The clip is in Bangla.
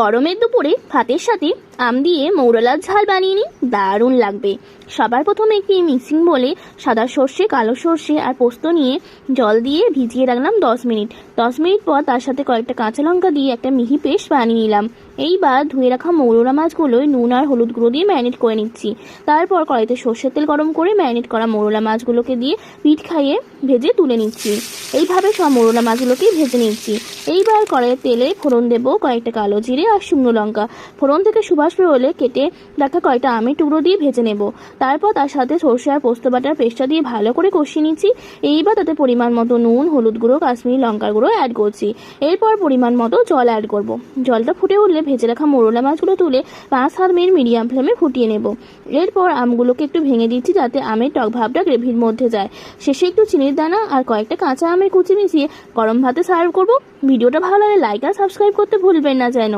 গরমের দুপুরে ভাতের সাথে আম দিয়ে মৌরলার ঝাল বানিয়ে নিই দারুণ লাগবে। সবার প্রথমে একটি মিক্সিং বলে সাদা সর্ষে, কালো সর্ষে আর পোস্ত নিয়ে জল দিয়ে ভিজিয়ে রাখলাম দশ মিনিট। দশ মিনিট পর তার সাথে কয়েকটা কাঁচা লঙ্কা দিয়ে একটা মিহি পেস্ট বানিয়ে নিলাম। এইবার ধুয়ে রাখা মৌরলা মাছগুলোই নুন আর হলুদ গুঁড়ো দিয়ে ম্যারিনেট করে নিচ্ছি। তারপর কড়াইতে সর্ষের তেল গরম করে ম্যারিনেট করা মৌরলা মাছগুলোকে দিয়ে পিঠ খাইয়ে ভেজে তুলে নিচ্ছি। এইভাবে সব মৌরলা মাছগুলোকে ভেজে নিচ্ছি। এইবার কড়াইয়ের তেলে ফোড়ন দেবো কয়েকটা কালো জিরে আর শুকনো লঙ্কা। ফোড়ন থেকে সুবাস বেরোলে কেটে রাখা কয়েকটা আমের টুকরো দিয়ে ভেজে নেব। তারপর তার সাথে সর্ষে আর পোস্ত বাটার পেস্টটা দিয়ে ভালো করে কষিয়ে নিচ্ছি। এইবার তাতে পরিমাণ মতো নুন, হলুদ গুঁড়ো, কাশ্মীরি লঙ্কার গুঁড়ো অ্যাড করছি। এরপর পরিমাণ মতো জল অ্যাড করব। জলটা ফুটে উঠলে ভেজে রাখা মোরলা মাছগুলো তুলে পাঁচ হাত মিনিট মিডিয়াম ফ্লেমে ফুটিয়ে নেব। এরপর আমগুলোকে একটু ভেঙে দিচ্ছি যাতে আমের টক ভাবটা গ্রেভির মধ্যে যায়। শেষে একটু চিনির দানা আর কয়েকটা কাঁচা আমের কুচি মিশিয়ে গরম ভাতে সার্ভ করব। ভিডিওটা ভালো লাগে লাইক আর সাবস্ক্রাইব করতে ভুলবেন না যেন।